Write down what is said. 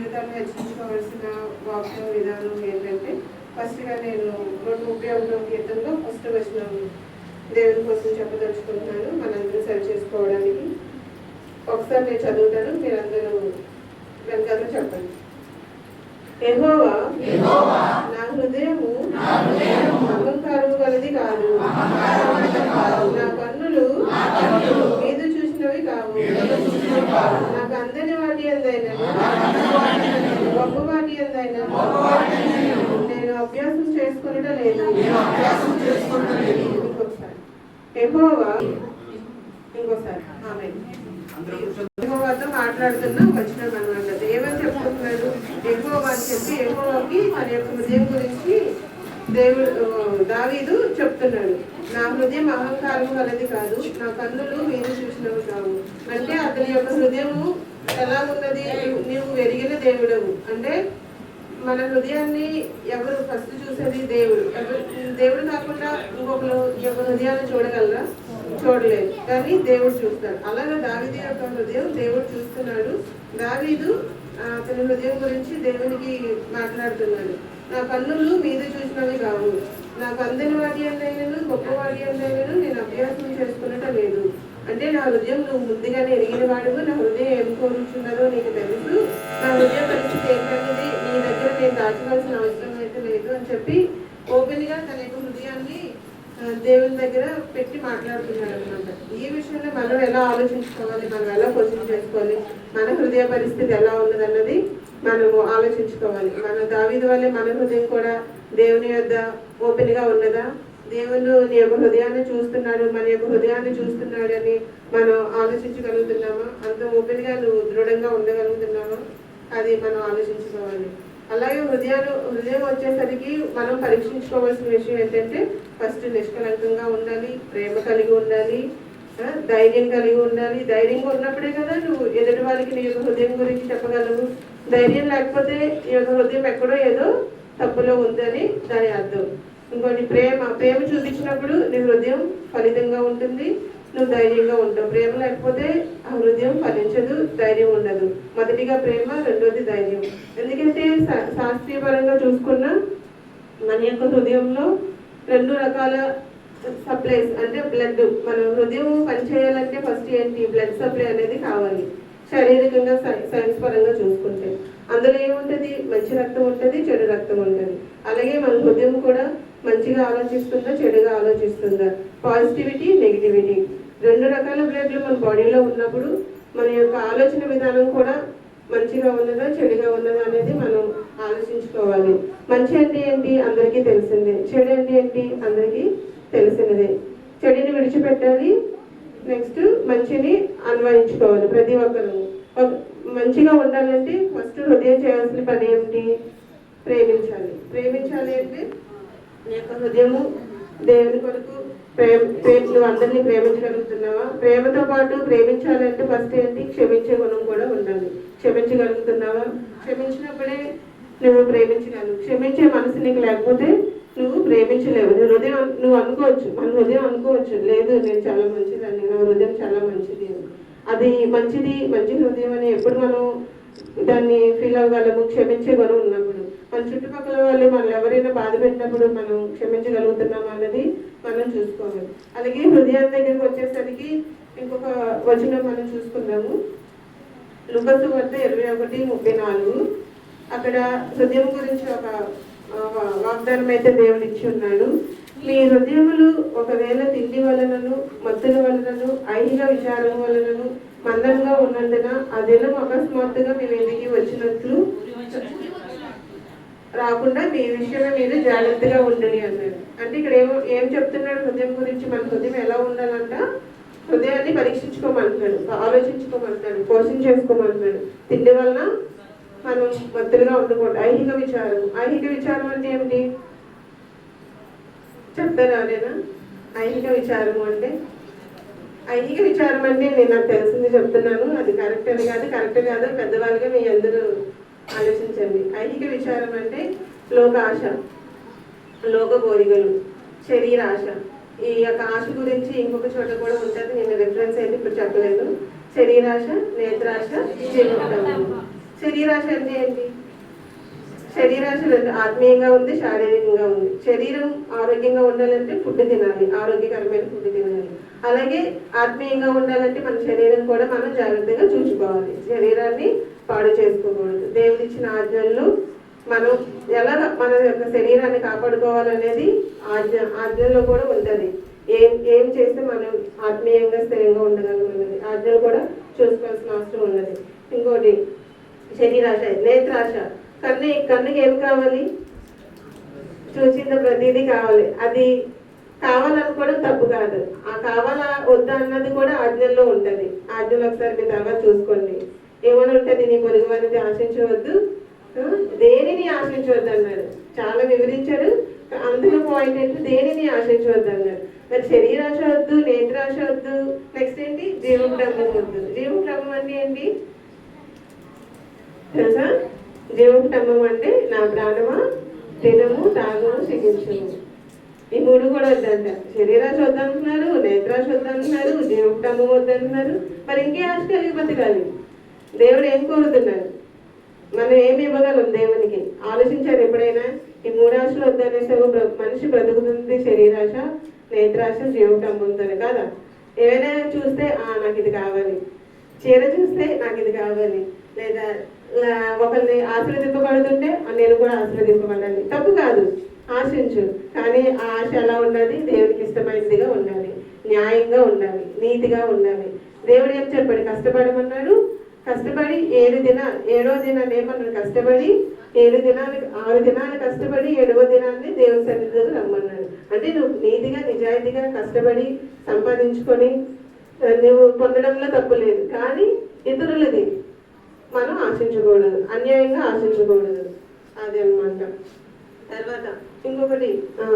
జీవితాన్ని హెచ్చించుకోవాల్సిన వాక్య విధానం ఏంటంటే ఫస్ట్గా నేను రెండు ముప్పై ఒకటో కీర్తనలో ఫస్ట్ వచ్చిన దేవుని కోసం చెప్పదలుచుకుంటున్నాను మనందరూ సరి చేసుకోవడానికి. ఒకసారి నేను చదువుతాను మీరందరూ వెనకాల చెప్పండి. నా హృదయము అహంకారము గలది కాదు. నా కన్నులు మీద చూసినవి కావు నాకు అందని వాటి ఎందైనను గొప్ప వాటి ఎందైనను నేను అభ్యాసం చేసుకునట లేదు. యెహోవా ఇంకోసారి ఆమె యెహోవాతో మాట్లాడుతున్నా వచ్చినాం అనమాట ఏమని చెప్పుకుంటున్నాడు యెహోవా అని చెప్పి యెహోవాకి తన యొక్క హృదయం గురించి దేవుడు దావీదు చెప్తున్నాడు. నా హృదయం అహంకారం కలది కాదు. నా కన్నులు మీరు చూసినవి కావు. అంటే అతని యొక్క హృదయము ఎలా ఉన్నది నీవు- ఎరిగిన దేవుడవు. అంటే మన హృదయాన్ని ఎవరు ఫస్ట్ చూసేది దేవుడు. దేవుడు కాకుండా ఇంకొకరు ఈ యొక్క హృదయాన్ని చూడగలరా? చూడలేదు. కానీ దేవుడు చూస్తాడు. అలాగే దావిది యొక్క హృదయం దేవుడు చూస్తున్నాడు. దావీదు అతని హృదయం గురించి దేవునికి మాట్లాడుతున్నాడు. నా కన్నులు మీద చూసినవి కావు. నాకు అందని వాటి అందైనను గొప్ప వాటి అందైనను నేను అభ్యాసం చేసుకున్నట లేదు. అంటే నా హృదయం నువ్వు ముందుగానే ఎరిగిన వాడువు నా హృదయం ఏం కోరుచున్నదో నీకు తెలుసు. నా హృదయ పరిస్థితి ఏంటనేది నీ దగ్గర నేను దాచవలసిన అవసరం అయితే లేదు అని చెప్పి ఓపెన్గా తన యొక్క హృదయాన్ని దేవుని దగ్గర పెట్టి మాట్లాడుతున్నాడు అనమాట ఈ విషయంలో మనం ఎలా ఆలోచించుకోవాలి? మనం ఎలా క్వశ్చన్ చేసుకోవాలి? మన హృదయ పరిస్థితి ఎలా ఉన్నదన్నది మనము ఆలోచించుకోవాలి. మన దావీదు వల్లే మన హృదయం కూడా దేవుని యొద్ద ఓపెన్గా ఉన్నదా? దేవుడు నీ యొక్క హృదయాన్ని చూస్తున్నాడు మన యొక్క హృదయాన్ని చూస్తున్నాడు అని మనం ఆలోచించగలుగుతున్నామా? అంత ఓపెన్గా నువ్వు దృఢంగా ఉండగలుగుతున్నావా? అది మనం ఆలోచించుకోవాలి. అలాగే హృదయాలు హృదయం వచ్చేసరికి మనం పరీక్షించుకోవాల్సిన విషయం ఏంటంటే ఫస్ట్ నిష్కలంకంగా ఉండాలి ప్రేమ కలిగి ఉండాలి ధైర్యం కలిగి ఉండాలి. ధైర్యంగా ఉన్నప్పుడే కదా నువ్వు ఎదుటి వాళ్ళకి నీ యొక్క హృదయం గురించి చెప్పగలవు. ధైర్యం లేకపోతే నీ యొక్క హృదయం ఎక్కడో ఏదో తప్పులో ఉందని దాని అర్థం. ఇంకోటి ప్రేమ. ప్రేమ చూపించినప్పుడు నీ హృదయం ఫలితంగా ఉంటుంది. నువ్వు ధైర్యంగా ఉంటావు. ప్రేమ లేకపోతే ఆ హృదయం ఫలించదు ధైర్యం ఉండదు. మొదటిగా ప్రేమ రెండోది ధైర్యం. ఎందుకంటే శా- శాస్త్రీయ పరంగా చూసుకున్నా మన యొక్క హృదయంలో రెండు రకాల సప్లైస్ అంటే బ్లడ్ మన హృదయం పనిచేయాలంటే ఫస్ట్ ఏంటి? బ్లడ్ సప్లై అనేది కావాలి. శారీరకంగా సైన్స్ పరంగా చూసుకుంటే. అందులో ఏముంటది? మంచి రక్తం ఉంటుంది చెడు రక్తం ఉంటుంది. అలాగే మన హృదయం కూడా మంచిగా ఆలోచిస్తుందా చెడుగా ఆలోచిస్తుందా? పాజిటివిటీ నెగిటివిటీ రెండు రకాల బ్లడ్లు మన బాడీలో ఉన్నప్పుడు మన యొక్క ఆలోచన విధానం కూడా మంచిగా ఉన్నదా చెడుగా ఉన్నదా అనేది మనం ఆలోచించుకోవాలి. మంచి అంటే ఏంటి? అందరికీ తెలిసిందే. చెడు అంటే ఏంటి? అందరికీ తెలిసినదే. చెడుని విడిచిపెట్టాలి. నెక్స్ట్ మంచిని అన్వయించుకోవాలి ప్రతి ఒక్కరు. ఒక- మంచిగా ఉండాలంటే ఫస్ట్ హృదయం చేయాల్సిన పని ఏమిటి? ప్రేమించాలి. ప్రేమించాలి అంటే నీ యొక్క హృదయము దేవుని కొరకు ప్రేమ నువ్వు అందరినీ ప్రేమించగలుగుతున్నావా? ప్రేమతో పాటు ప్రేమించాలంటే ఫస్ట్ ఏంటి? క్షమించే గుణం కూడా ఉండాలి. క్షమించగలుగుతున్నావా? క్షమించినప్పుడే నువ్వు ప్రేమించగలవు. క్షమించే మనసు నీకు లేకపోతే నువ్వు ప్రేమించలేవు. నీ హృదయం నువ్వు అనుకోవచ్చు. మన హృదయం అనుకోవచ్చు. లేదు నేను చాలా మంచిదాన్ని. నా హృదయం చాలా మంచిది అది మంచిది మంచి హృదయం అని ఎప్పుడు మనం దాన్ని ఫీల్ అవ్వగలము? క్షమించే గుణం ఉన్నప్పుడు. మన చుట్టుపక్కల వాళ్ళు మనం ఎవరైనా బాధ పెట్టినప్పుడు మనం క్షమించగలుగుతున్నాం అన్నది మనం చూసుకోవాలి. అలాగే హృదయం దగ్గరికి వచ్చేసరికి ఇంకొక వచనం మనం చూసుకుందాము. లుకసు వద్ద ఇరవై ఒకటి ముప్పై నాలుగు. అక్కడ హృదయం గురించి ఒక వాగ్దానం అయితే దేవుడు ఇచ్చి ఉన్నాడు. మీ హృదయములు ఒకవేళ తిండి వలనను మత్తుల వలనను ఐహిక విచారం వలనను మందంగా ఉన్నందున ఆ దినం అకస్మాత్తుగా మీ మీదకి వచ్చినట్లు రాకుండా మీ విషయం మీరు జాగ్రత్తగా ఉండండి అన్నాడు అంటే ఇక్కడ ఏమో ఏం చెప్తున్నాడు హృదయం గురించి? మన హృదయం ఎలా ఉండాలంట? హృదయాన్ని పరీక్షించుకోమంటున్నాడు ఆలోచించుకోమంటున్నాడు పోషణ చేసుకోమంటున్నాడు. తిండి వలన మనం మత్తులుగా ఉండకూడదు. ఐహిక విచారం. ఐహిక విచారం అంటే ఏమిటి? చెప్తారా నేనా ఐహిక విచారము అంటే? ఐహిక విచారం అంటే నేను నాకు తెలిసింది చెప్తున్నాను. అది కరెక్ట్ అని కాదు కరెక్ట్ కాదు. పెద్దవాళ్ళుగా మీ అందరూ ఆలోచించండి. ఐహిక విచారం అంటే లోక ఆశ లోక కోరికలు శరీర ఆశ ఈ యొక్క ఆశ గురించి ఇంకొక చోట కూడా ఉంటుంది. నేను రిఫరెన్స్ అయితే ఇప్పుడు చెప్పలేదు. శరీరాశ నేత్రాశ జీవోత్తమము శరీరాశ అంటే ఏంటి? శరీరాశ ఆత్మీయంగా ఉంది శారీరకంగా ఉంది. శరీరం ఆరోగ్యంగా ఉండాలంటే ఫుడ్ తినాలి ఆరోగ్యకరమైన ఫుడ్ తినాలి. అలాగే ఆత్మీయంగా ఉండాలంటే మన శరీరం కూడా మనం జాగ్రత్తగా చూసుకోవాలి. శరీరాన్ని పాడు చేసుకోకూడదు. దేవుడు ఇచ్చిన ఆజ్ఞల్లో మనం ఎలా మన యొక్క శరీరాన్ని కాపాడుకోవాలనేది ఆజ్ఞ ఆజ్ఞల్లో కూడా ఉంటుంది. ఏం ఏం చేస్తే మనం ఆత్మీయంగా స్థిరంగా ఉండగలం ఆజ్ఞలు కూడా చూసుకోవాల్సిన అవసరం ఉన్నది. ఇంకోటి శరీరాశ నేత్రాశ. కన్ను కన్నుకి ఏం కావాలి? చూసిన ప్రతిదీ కావాలి. అది కావాలనుకోవడం తప్పు కాదు. ఆ కావాలా వద్దా అన్నది కూడా ఆజ్ఞల్లో ఉంటుంది. ఆజ్ఞలు ఒకసారి మీ తర్వాత చూసుకోండి. ఏమని ఉంటుంది నీ పొరుగు వారిని ఆశించవద్దు? దేనిని ఆశించవద్దు అన్నాడు. చాలా వివరించాడు. అందులో పాయింట్ ఏంటి? దేనిని ఆశించవద్దు అన్నాడు మరి శరీరాశ వద్దు నేత్రాశ వద్దు నెక్స్ట్ ఏంటి? జీవప్రమం వద్దు. జీవప్రమం అంటే ఏంటి? తెలుసా? జీవకుటంబం అంటే నా ప్రాణమా? తినము తాగము సిగించము ఈ మూడు కూడా వద్దంట. శరీరాశ వద్దంటున్నారు నేత్రాశ వద్దంటున్నారు జీవకుటంబం వద్దంటున్నారు. మరి ఇంకే ఆశ కలిగి బతకాలి దేవుడు ఏం కోరుతున్నాడు? మనం ఏమి ఇవ్వగలం దేవునికి? ఆలోచించారు ఎప్పుడైనా? ఈ మూడాశలు ఆశలు మనిషి బ్రతుకుతుంది శరీరాశ నేత్రాశ జీవకుటంబంతోనే కాదా? ఏమైనా చూస్తే నాకు ఇది కావాలి. చీర చూస్తే నాకు ఇది కావాలి. లేదా ఒకరిని ఆశీర్వదింపబడుతుంటే నేను కూడా ఆశీర్వదింపబడాలి. తప్పు కాదు. ఆశించు. కానీ ఆ ఆశ ఎలా ఉండాలి? దేవునికి ఇష్టమైనదిగా ఉండాలి. న్యాయంగా ఉండాలి. నీతిగా ఉండాలి. దేవుడు ఏం చెప్పాడు? కష్టపడమన్నాడు కష్టపడి ఏడు దిన ఏడో దినాన్ని ఏమన్నాడు కష్టపడి ఏడు దినాలు ఆరు దినాలు కష్టపడి ఏడవ దినాన్ని దేవుని సన్నిధిలో రమ్మన్నాడు అంటే నువ్వు నీతిగా నిజాయితీగా కష్టపడి సంపాదించుకొని నువ్వు పొందడంలో తప్పు లేదు. కానీ ఇతరులది మనం ఆశించకూడదు. అన్యాయంగా ఆశించకూడదు. అదే అన్నమాట. తర్వాత ఇంకొకటి ఆ,